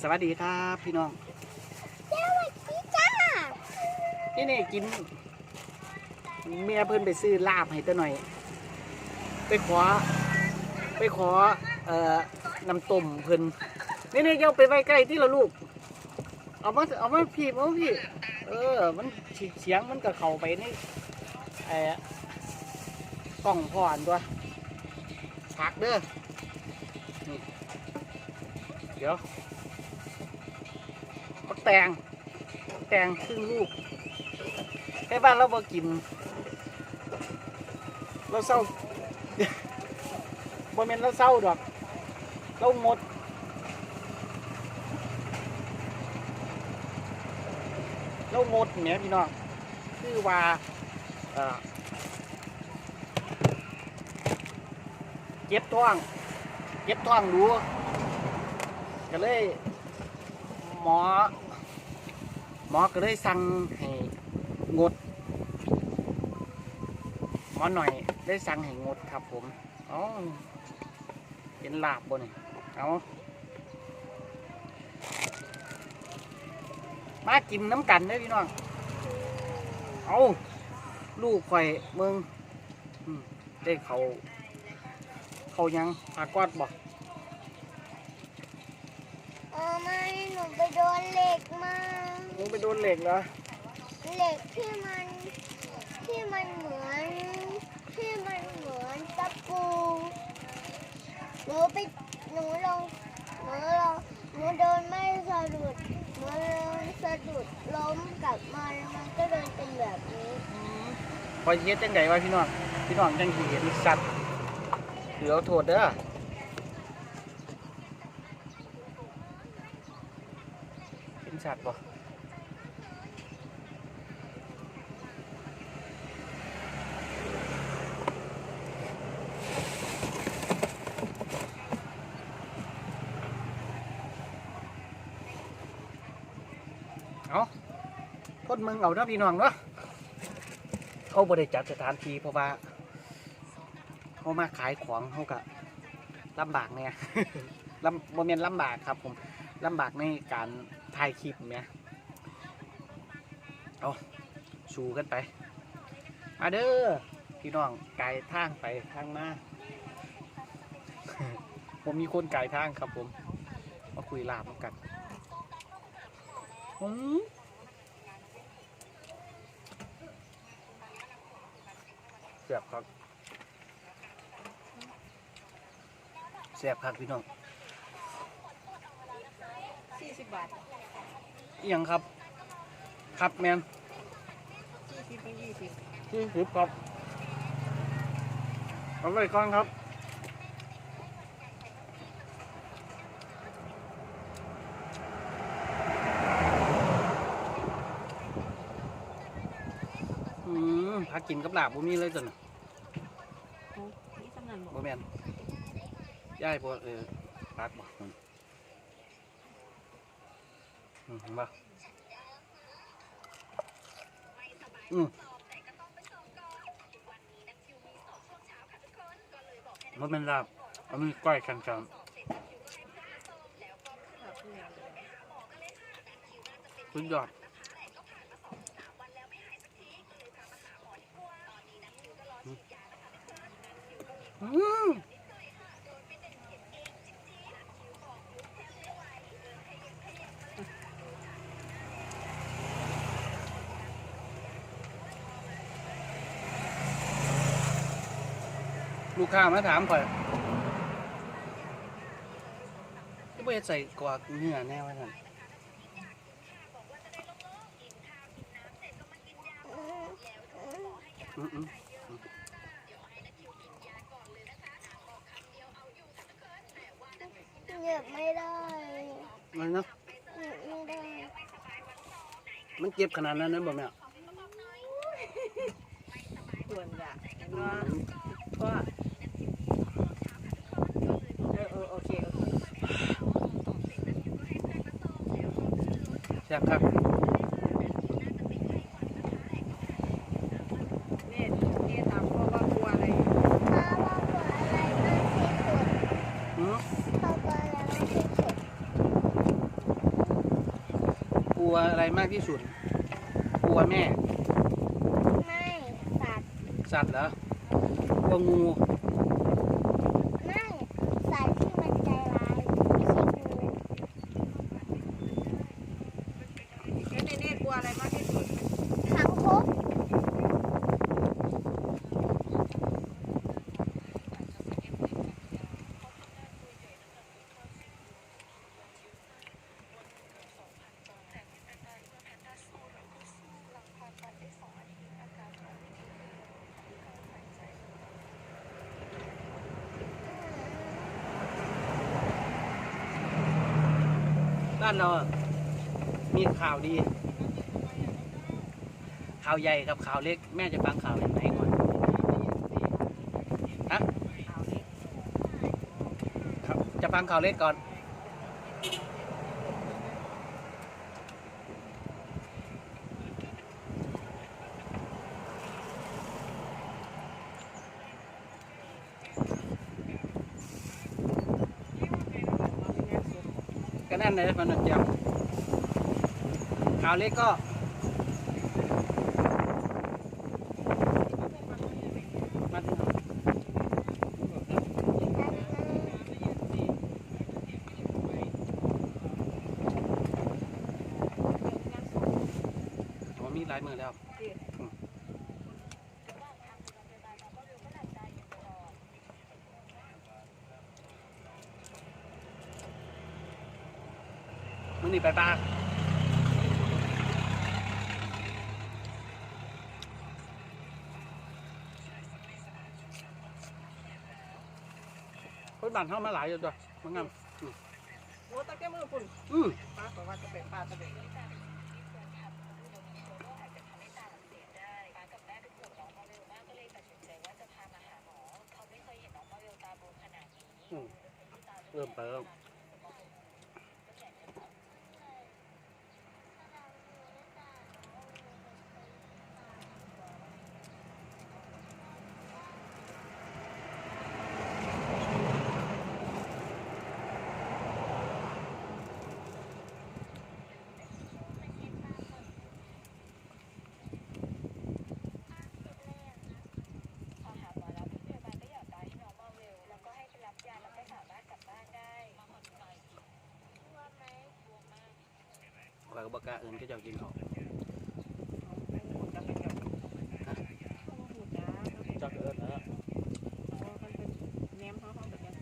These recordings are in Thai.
สวัสดีครับพี่น้องสวัสดีจ้านี่นี่กินเมียเพิ่นไปซื้อลาบให้ตาหน่อย ไปขอ ไปขอ เอ่อน้ำต้มเพิ่นนี่นี่เอาไปไว้ใกล้ที่ละลูก เอามาเอามาพี่เอามาพี่ เออ มันเสียงมันก็เข้าไปในไอ้กล่องพ่ออันตัวผักเด้อนี่เดี๋ยวปัก แตง แตงครึ่งลูกแค่บ้านเราบ่กิน เราเศร้าบ่แม่นเราเศร้าดอก เราหมดเราหมดเนี่ยพี่น้องคือว่าเจ็บท้องเจ็บท้องดูก็เลยหมอ มอก็เลยสั่งให้งด หมอหน่อยได้สั่งให้งดครับผมอ๋อเป็นลาบบนนี่เอามากินน้ำกันเด้พี่น้องเอาลูกข่อยเมืองได้เขาเขายังปากกวาดบอก เออไม่หนูไปโดนเหล็กมามึงไปโดนเหล็กเหรอเหล็กที่มันที่มันเหมือนที่มันเหมือนตะปูหนูไปหนูลองหนูลองหนูเดินไม่สะดุดหนูเดินสะดุดล้มกลับมาแล้วมันก็เดินเป็นแบบนี้คอยเฮ็ดจังไดวะพี่น้องพี่น้องจังสิเห็นสัตว์ถือเอาโทษเด้อ เห็นสัตว์บ่เอาคนมึงเอาเด้อพี่น้องเนาะเขาบริจัดสถานที่เพราะว่าเขามาขายของเขาก็ลำบากเนี่ยลำโมเมนลำบากครับผมลำบากในการ ถ่ายคลิปเนี่ยเอาชูกันไป มาเด้อพี่น้องไกลทางไปทางมาผมมีคนไกลทางครับผม มาคุยลาบกันอืมเสียบครับเสียบครับพี่น้อง สี่สิบบาทอิหยังครับ ครับแมนยี่สิบเป็นยี่สิบที่สิบครับเอาไว้ก่อนครับ อืมพักกินกับลาบบ่มีเลยจ้ะน่ะนี่สำนันบอกบ่แม่นย่ายพวกเออปักบ่อื มอืมเห็นบ่อืมมันเป็นลาบมันมีก้อยกันกันสุดยอดอืม ลูกค้ามาถามข่อยที่บ่ใส่กวากเนื้อแน่ว่านั่นเหยียบไม่ได้มันนะไม่ได้ มันเจ็บขนาดนั้นนะบ่แม่ส่วนละเห็นว่าก็เออเออโอเคโอเค แซ่บครับเนี่ยเนี่ยถามพ่อว่ากลัวอะไรพ่อว่าปวดอะไรมากที่สุดอืมพ่อกลัวอะไรมากที่สุดวอะไรมากที่สุด กลัวแม่ ไม่สัตว์สัตว์เหรอกลัวงู ไม่สัตว์ที่มันใจร้ายไม่ใช่งู แล้วเนเน่กลัวอะไรมากที่สุด คางคก บ้านเราะมีข่าวดี ข่าวใหญ่กับข่าวเล็ก แม่จะฟังข่าวไหนก่อนฮะจะฟังข่าวเล็กก่อน น่นเลยมันเจียวขาวเล็กก็มันผมมีหลายมือแล้วอืมมึง นี่ไปปลาคนบ้านเข้ามาหลายอยู่ด้วยมันงามโอ้ตะแก้มือคุณอืมป้าบอกว่าจะเป็นปลาตะเบ็ดอืมเริ่มเติมข่อ ก็บอกาเอินก็จะกินเขาวจะเป็นแบบหูจ้าจักเอินนะเพราะมันเป็นแหนมเขาเขาแบบนี้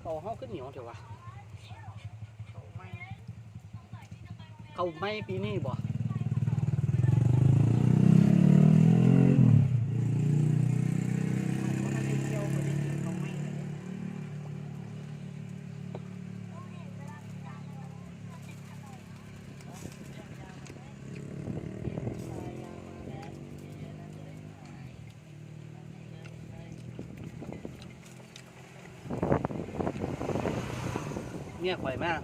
เขาเฮาขึ้นเหนียวเถอะวะเขาไม่เขาไม่ปีนี้บ่ เขาไม่ได้เที่ยวเขาได้กินเขาไม่ เมียข่อยมาก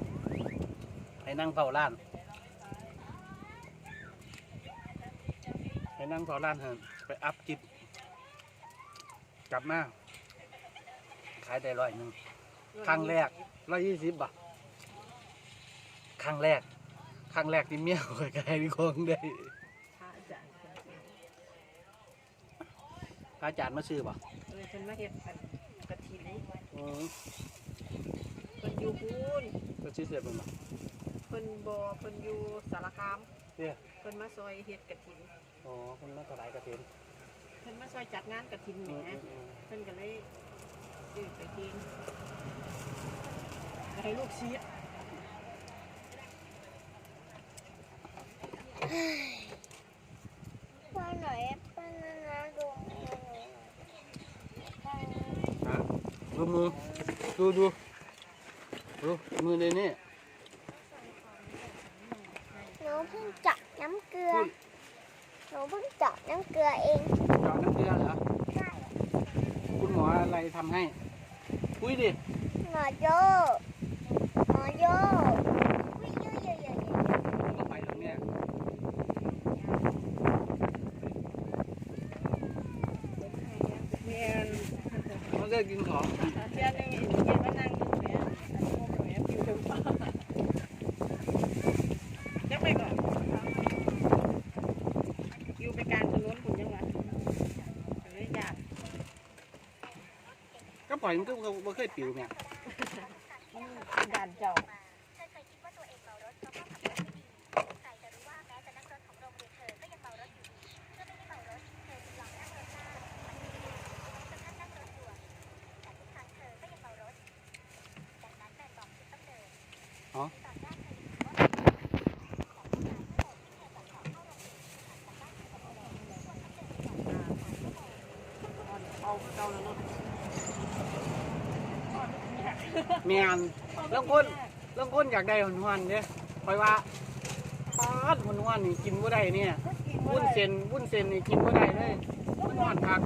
ให้นั่งเฝ้าร้านให้นั่งเฝ้าร้านเถอะไปอัพจิตกลับมาขายได้ร้อยหนึ่งครั้งแรกร้อยยี่สิบบ่ะครั้งแรกครั้งแรกที่เมียข่อยขายที่คงได้พระอาจารย์พระอาจารย์มาซื้อบ่เออฉันมาเห็ดอันกระถิ่น อืมเพิ่นอยู่พูนก็ซื้อเสร็จมันบ่เพิ่นบ่เพิ่นอยู่สารคาม เนี่ยเพิ่นมาซอยเฮ็ดกระถิ่นอ๋อคนมาถวายกระเทียมเพิ่นมาซอยจัดงานกระถิ่นแหมอืมอืมอืมเพิ่นก็เลยซื้อไปกินให้ลูกชี้พ่อหน่อยป้านานาดูมือหนูหน่อย ฮะดูมือดูดู ดูมือในนี่หนูเพิ่งจับน้ำเกลือ หนูเพิ่งจับน้ำเกลือเองจับน้ำเกลือเหรอ ใช่คุณหมออะไรทำให้คุยดิ หมอโยหมอโยไปตรงนี้มันเลิกินของ ปล่อยมันก็บ่เคยปิวเนี่ยมันด่านเจ้าเอาเจ้าแล้วรถ แมนแล้วคนแล้วคนอยากได้หวนเนี่ยคอยว่าปาดหวนๆนี่กินบ่ได้เนี่ยวุ้นเส้นวุ้นเส้นนี่กินบ่ได้เลยมันหวานคัก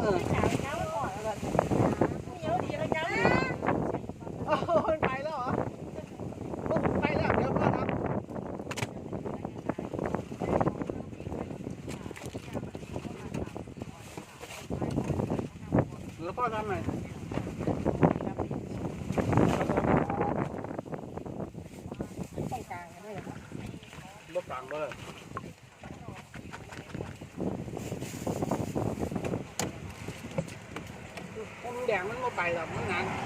เออโอ้โหมันไปแล้วเหรอโอ้ไปแล้วเดี๋ยวพ่อครับเดี๋ยวพ่ อทำหน่อยต้องกลางด้วยรถกลางเบอร์ผมแดงมันบ่ไปหรอกมันนาน